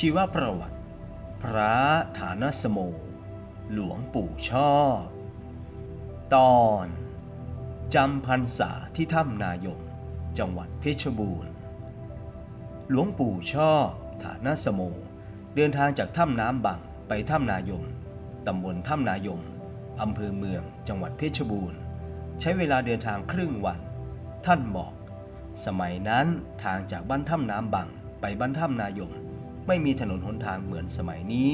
ชีวประวัติ พระฐานสโม หลวงปู่ชอบ ตอนจำพรรษาที่ถ้ำนายงจังหวัดเพชรบูรณ์ หลวงปู่ชอบฐานสโม เดินทางจากถ้ำน้ำบังไปถ้ำนายงตำบลถ้ำนายงอำเภอเมือง จังหวัดเพชรบูรณ์ ใช้เวลาเดินทางครึ่งวัน ท่านบอก สมัยนั้นทางจากบ้านถ้ำน้ำบังไปบ้านถ้ำนายง ไม่มีถนนหนทางเหมือนสมัยนี้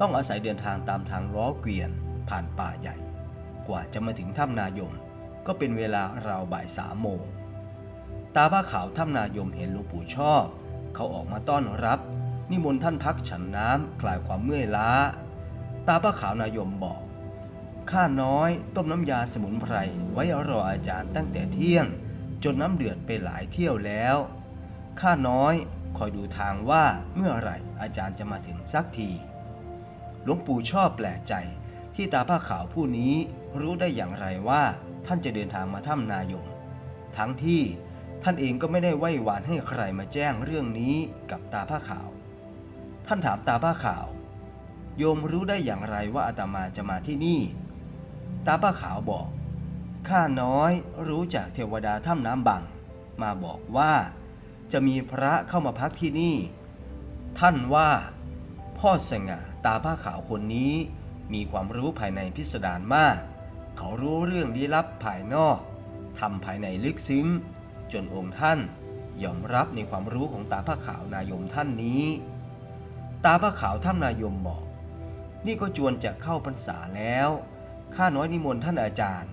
ต้องอาศัยเดินทางตามทางล้อเกวียน ผ่านป่าใหญ่ กว่าจะมาถึงถ้ำนายม ก็เป็นเวลาราวบ่ายสามโมง ตาผ้าขาวถ้ำนายมเห็นหลวงปู่ชอบ เขาออกมาต้อนรับ นิมนต์ท่านพักฉันน้ำคลายความเมื่อยล้า ตาผ้าขาวนายมบอกข้าน้อยต้มน้ำยาสมุนไพรไว้รออาจารย์ตั้งแต่เที่ยง จนน้ำเดือดไปหลายเที่ยวแล้ว ข้าน้อย คอยดูทางว่าเมื่อไหร่อาจารย์จะมาถึงสักที หลวงปู่ชอบแปลกใจที่ตาผ้าขาวผู้นี้รู้ได้อย่างไรว่าท่านจะเดินทางมาถ้ำนายง ทั้งที่ท่านเองก็ไม่ได้ไหว้หวานให้ใครมาแจ้งเรื่องนี้กับตาผ้าขาว ท่านถามตาผ้าขาว โยมรู้ได้อย่างไรว่าอาตมาจะมาที่นี่ ตาผ้าขาวบอกข้าน้อยรู้จากเทวดาถ้ำน้ำบัง มาบอกว่า จะมีพระเข้ามาพักที่นี่ ท่านว่า พ่อสง่าตาผ้าขาวคนนี้มีความรู้ภายในพิสดารมาก เขารู้เรื่องลี้ลับภายนอกทำภายในลึกซึ้ง จนองค์ท่านยอมรับในความรู้ของตาผ้าขาวนายมท่านนี้ ตาผ้าขาวท่านนายมบอก นี่ก็จวนจะเข้าพรรษาแล้ว ข้าน้อยนิมนต์ท่านอาจารย์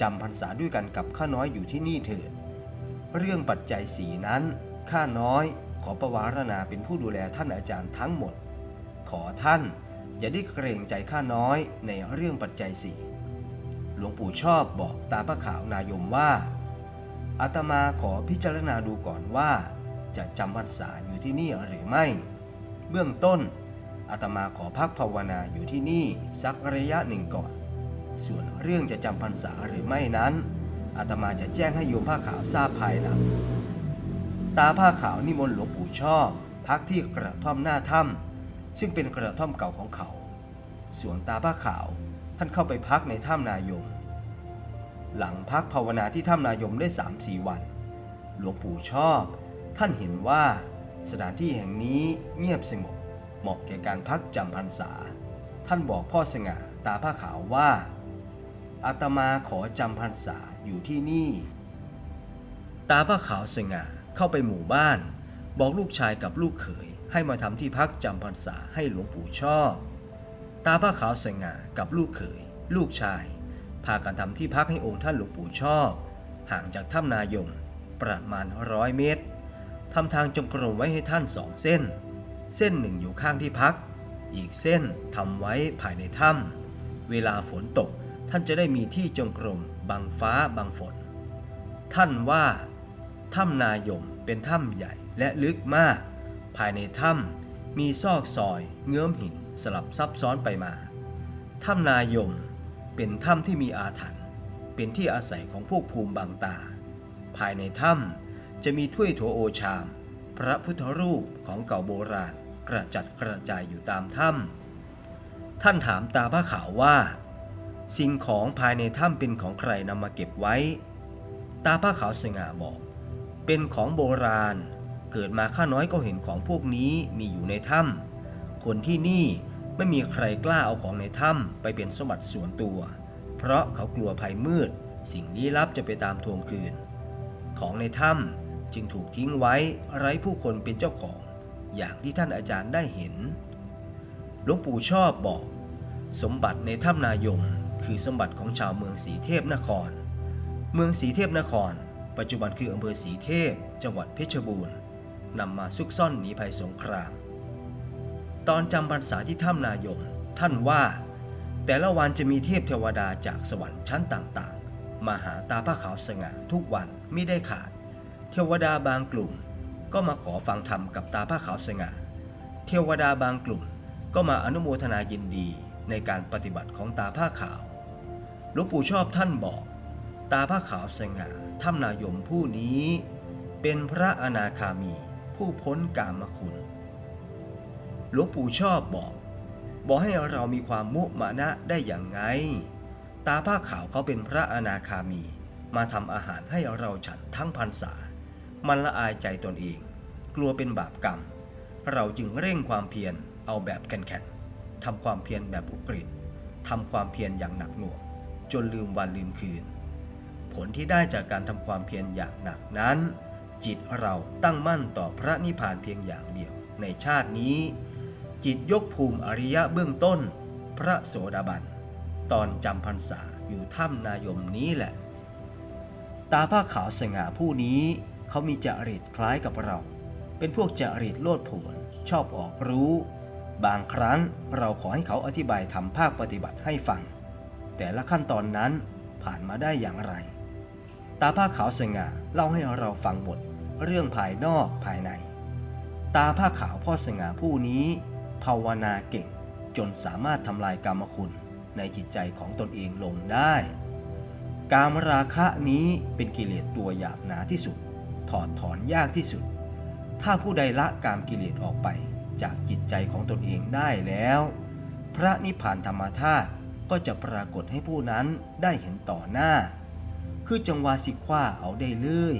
จำพรรษาด้วยกันกับข้าน้อยอยู่ที่นี่เถิด เรื่องปัจจัยสีนั้น ข้าน้อยขอประวารณาเป็นผู้ดูแลท่านอาจารย์ทั้งหมด ขอท่านอย่าได้เกรงใจข้าน้อยในเรื่องปัจจัยสี่หลวงปู่ชอบบอกตาพระขาวนายมว่าอาตมาขอพิจารณาดูก่อนว่า จะจำพรรษาอยู่ที่นี่หรือไม่ เบื้องต้นอาตมาขอพักภาวนาอยู่ที่นี่สักระยะหนึ่งก่อน ส่วนเรื่องจะจำพรรษาหรือไม่นั้นอาตมาจะแจ้งให้โยมผ้าขาวทราบภายหลัง ตาผ้าขาวนิมนต์หลวงปู่ชอบ พักที่กระท่อมหน้าถ้ำซึ่งเป็นกระท่อมเก่าของเขา ส่วนตาผ้าขาวท่านเข้าไปพักในถ้ำนายม หลังพักภาวนาที่ถ้ำนายมได้3ามสี่วัน หลวงปู่ชอบ ท่านเห็นว่าสถานที่แห่งนี้เงียบสงบเหมาะแก่การพักจำพรรษา ท่านบอกพ่อสง่าตาผ้าขาวว่าอาตมาขอจำพรรษาอยู่ที่นี่ ตาผ้าขาวสง่า เข้าไปหมู่บ้าน บอกลูกชายกับลูกเขยให้มาทำที่พักจำพรรษาให้หลวงปู่ชอบ ตาผ้าขาวสง่ากับลูกเขย ลูกชาย พากันทำที่พักให้องค์ท่านหลวงปู่ชอบ ห่างจากถ้ำนายมประมาณร้อยเมตรทำทางจงกรมไว้ให้ท่านสองเส้น เส้นหนึ่งอยู่ข้างที่พัก อีกเส้นทำไว้ภายในถ้ำเวลาฝนตกท่านจะได้มีที่จงกรมบังฟ้าบังฝน ท่านว่า ถ้ำนายมเป็นถ้ำใหญ่และลึกมาก ภายในถ้ำมีซอกซอย เงื้อมหินสลับซับซ้อนไปมา ถ้ำนายมเป็นถ้ำที่มีอาถรรพ์เป็นที่อาศัยของพวกภูมิบางตา ภายในถ้ำจะมีถ้วยโถโอชาม พระพุทธรูปของเก่าโบราณกระจัดกระจายอยู่ตามถ้ำท่านถามตาผ้าขาวว่า สิ่งของภายในถ้ำเป็นของใครนำมาเก็บไว้ ตาผ้าขาวสง่าบอก เป็นของโบราณ เกิดมาข้าน้อยก็เห็นของพวกนี้มีอยู่ในถ้ำคนที่นี่ไม่มีใครกล้าเอาของในถ้ำไปเป็นสมบัติส่วนตัว เพราะเขากลัวภัยมืด สิ่งลี้ลับจะไปตามทวงคืน ของในถ้ำจึงถูกทิ้งไว้ไร้ผู้คนเป็นเจ้าของ อย่างที่ท่านอาจารย์ได้เห็นหลวงปู่ชอบบอก สมบัติในถ้ำนายม คือสมบัติของชาวเมืองสีเทพนคร เมืองสีเทพนคร ปัจจุบันคืออำเภอสีเทพ จังหวัดเพชรบูรณ์นำมาซุกซ่อนหนีภัยสงคราม ตอนจำพรรษาที่ถ้ำนายม ท่านว่า แต่ละวันจะมีเทพเทวดาจากสวรรค์ชั้นต่างๆ มาหาตาผ้าขาวสง่าทุกวันไม่ได้ขาด เทวดาบางกลุ่ม ก็มาขอฟังธรรมกับตาผ้าขาวสง่า เทวดาบางกลุ่มก็มาอนุโมทนายินดีในการปฏิบัติของตาผ้าขาวหลวงปู่ชอบท่านบอก ตาผ้าขาวสง่าถ้ำนายมผู้นี้ เป็นพระอนาคามีผู้พ้นกามคุณ หลวงปู่ชอบบอก บอกให้เรามีความมุมานะได้อย่างไง ตาผ้าขาวเขาเป็นพระอนาคามี มาทำอาหารให้เราฉันทั้งพรรษา มันละอายใจตนเอง กลัวเป็นบาปกรรม เราจึงเร่งความเพียรเอาแบบแข็งๆทำความเพียรแบบอุกฤษทำความเพียรอย่างหนักหน่วง จนลืมวันลืมคืน ผลที่ได้จากการทำความเพียรอย่างหนักนั้น จิตเราตั้งมั่นต่อพระนิพพานเพียงอย่างเดียว ในชาตินี้ จิตยกภูมิอริยะเบื้องต้น พระโสดาบัน ตอนจำพรรษาอยู่ถ้ำนายมนี้แหละ ตาผ้าขาวสง่าผู้นี้ เขามีจริตคล้ายกับเรา เป็นพวกจริตโลดโผนชอบออกรู้ บางครั้งเราขอให้เขาอธิบายทำภาคปฏิบัติให้ฟัง แต่ละขั้นตอนนั้นผ่านมาได้อย่างไราผ้าขาวสง่าเล่าให้เราฟังหมด เรื่องภายนอกภายใน ตาผ้าขาวพ่อสง่าผู้นี้ ภาวนาเก่งจนสามารถทำลายกรรมคุณในจิตใจของตนเองลงได้ กามราคะนี้เป็นกิเลสตัวหยาบหนาที่สุด ถอดถอนยากที่สุด ถ้าผู้ใดละกามกิเลสออกไปจากจิตใจของตนเองได้แล้ว พระนิพพานธรรมธาตุก็จะปรากฏให้ผู้นั้นได้เห็นต่อหน้า คือจังหวาสิคว้าเอาได้เลย